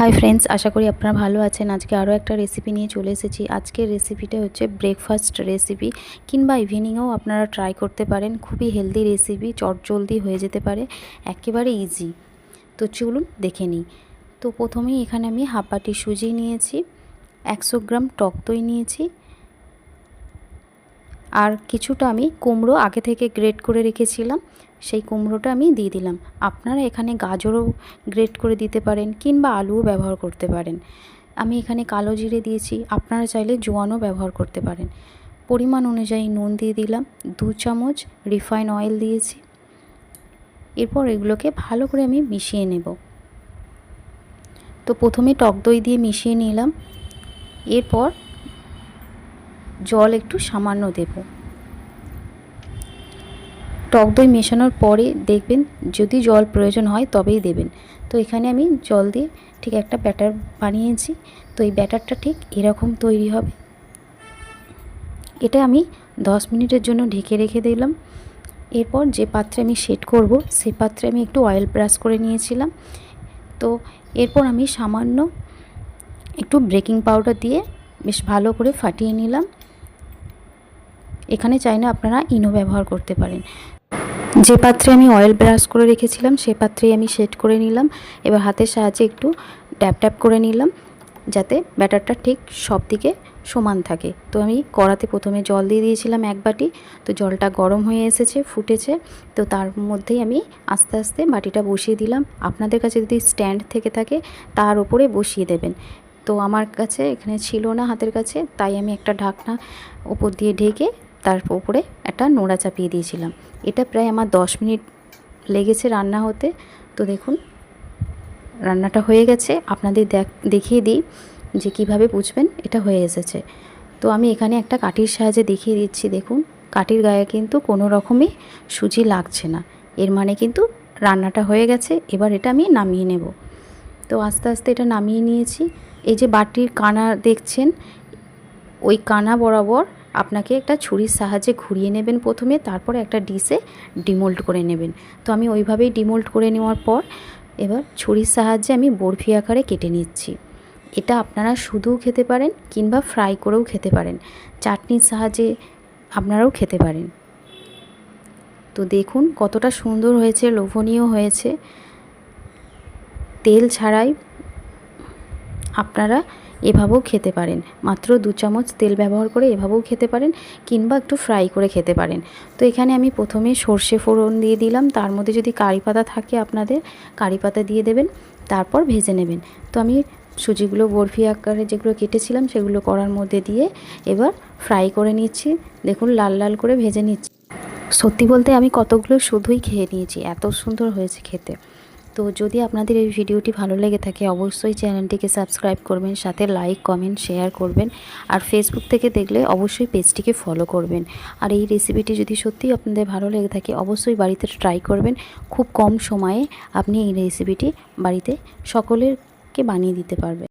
Hi friends আশা করি আপনারা ভালো আছেন। আজকে আরও একটা রেসিপি নিয়ে চলে এসেছি। আজকের রেসিপিটা হচ্ছে ব্রেকফাস্ট রেসিপি কিংবা ইভিনিংয়েও আপনারা ট্রাই করতে পারেন। খুবই হেলদি রেসিপি চটজলদি হয়ে যেতে পারে, একেবারে ইজি তো চলুন দেখে নিই। তো প্রথমেই এখানে আমি হাফ বাটি সুজি নিয়েছি, একশো গ্রাম টক দই নিয়েছি আর কিছুটা আমি কুমড়ো আগে থেকে গ্রেট করে রেখেছিলাম, সেই কুমড়োটা আমি দিয়ে দিলাম। আপনারা এখানে গাজরও গ্রেট করে দিতে পারেন কিংবা আলুও ব্যবহার করতে পারেন। আমি এখানে কালো জিরে দিয়েছি, আপনারা চাইলে জোয়ানও ব্যবহার করতে পারেন। পরিমাণ অনুযায়ী নুন দিয়ে দিলাম, দু চামচ রিফাইন অয়েল দিয়েছি। এরপর এগুলোকে ভালো করে আমি মিশিয়ে নেব। তো প্রথমে টক দই দিয়ে মিশিয়ে নিলাম। এরপর জল একটু সামান্য দেব। টক দই মেশানোর পরে দেখবেন যদি জল প্রয়োজন হয় তবেই দেবেন। তো এখানে আমি জল দিয়ে ঠিক একটা ব্যাটার বানিয়েছি। তো এই ব্যাটারটা ঠিক এরকম তৈরি হবে। এটা আমি দশ মিনিটের জন্য ঢেকে রেখে দিলাম। এরপর যে পাত্রে আমি সেট করব, সে পাত্রে আমি একটু অয়েল ব্রাশ করে নিয়েছিলাম। তো এরপর আমি সামান্য একটু ব্রেকিং পাউডার দিয়ে বেশ ভালো করে ফাটিয়ে নিলাম। এখানে চাইলে আপনারা ইনো ব্যবহার করতে পারেন। যে পাত্রে আমি অয়েল ব্রাশ করে রেখেছিলাম, সে পাত্রেই আমি সেট করে নিলাম। এবার হাতের সাহায্যে একটু ট্যাপ ট্যাপ করে নিলাম, যাতে ব্যাটারটা ঠিক সব দিকে সমান থাকে। তো আমি কড়াতে প্রথমে জল দিয়ে দিয়েছিলাম এক বাটি, তো জলটা গরম হয়ে এসেছে, ফুটেছে। তো তার মধ্যেই আমি আস্তে আস্তে বাটিটা বসিয়ে দিলাম। আপনাদের কাছে যদি স্ট্যান্ড থেকে থাকে, তার উপরে বসিয়ে দেবেন। তো আমার কাছে এখানে ছিল না হাতের কাছে, তাই আমি একটা ঢাকনা উপর দিয়ে ঢেকে তার উপরে একটা নোড়া চাপিয়ে দিয়েছিলাম। এটা প্রায় আমার দশ মিনিট লেগেছে রান্না হতে। তো দেখুন, রান্নাটা হয়ে গেছে। আপনাদের দেখিয়ে দিই যে কীভাবে বুঝবেন এটা হয়ে এসেছে। তো আমি এখানে একটা কাঠির সাহায্যে দেখিয়ে দিচ্ছি। দেখুন, কাঠির গায়ে কিন্তু কোনো রকমই সুজি লাগছে না। এর মানে কিন্তু রান্নাটা হয়ে গেছে, এবার এটা আমি নামিয়ে নেব। তো আস্তে আস্তে এটা নামিয়ে নিয়েছি। এই যে বাটির কানা দেখছেন, ওই কানা বরাবর আপনাকে একটা ছুরির সাহায্যে ঘুরিয়ে নেবেন প্রথমে, তারপরে একটা ডিশে ডিমোল্ড করে নেবেন। তো আমি ওইভাবেই ডিমোল্ড করে নেওয়ার পর, এবার ছুরির সাহায্যে আমি বরফি আকারে কেটে নিচ্ছি। এটা আপনারা শুধুও খেতে পারেন কিংবা ফ্রাই করেও খেতে পারেন। চাটনির সাহায্যে আপনারাও খেতে পারেন। তো দেখুন কতটা সুন্দর হয়েছে, লোভনীয় হয়েছে। তেল ছাড়াই আপনারা এভাবেও খেতে পারেন। মাত্র দু চামচ তেল ব্যবহার করে এভাবেও খেতে পারেন কিংবা একটু ফ্রাই করে খেতে পারেন। তো এখানে আমি প্রথমে সর্ষে ফোড়ন দিয়ে দিলাম। তার মধ্যে যদি কারি পাতা থাকে আপনাদের, কারি পাতা দিয়ে দেবেন, তারপর ভেজে নেবেন। তো আমি সুজিগুলো বরফি আকারে যেগুলো কেটেছিলাম সেগুলো করার মধ্যে দিয়ে এবার ফ্রাই করে নিচ্ছি। দেখুন, লাল লাল করে ভেজে নিচ্ছি। সত্যি বলতে আমি কতগুলো শুধুই খেয়ে নিয়েছি, এত সুন্দর হয়েছে খেতে। তো যদি আপনাদের এই ভিডিওটি ভালো লেগে থাকে, অবশ্যই চ্যানেলটিকে সাবস্ক্রাইব করবেন, সাথে লাইক, কমেন্ট, শেয়ার করবেন, আর ফেসবুক থেকে দেখলে অবশ্যই পেজটিকে ফলো করবেন। আর এই রেসিপিটি যদি সত্যিই আপনাদের ভালো লেগে থাকে, অবশ্যই বাড়িতে ট্রাই করবেন। খুব কম সময়ে আপনি এই রেসিপিটি বাড়িতে সকলেরকে বানিয়ে দিতে পারবেন।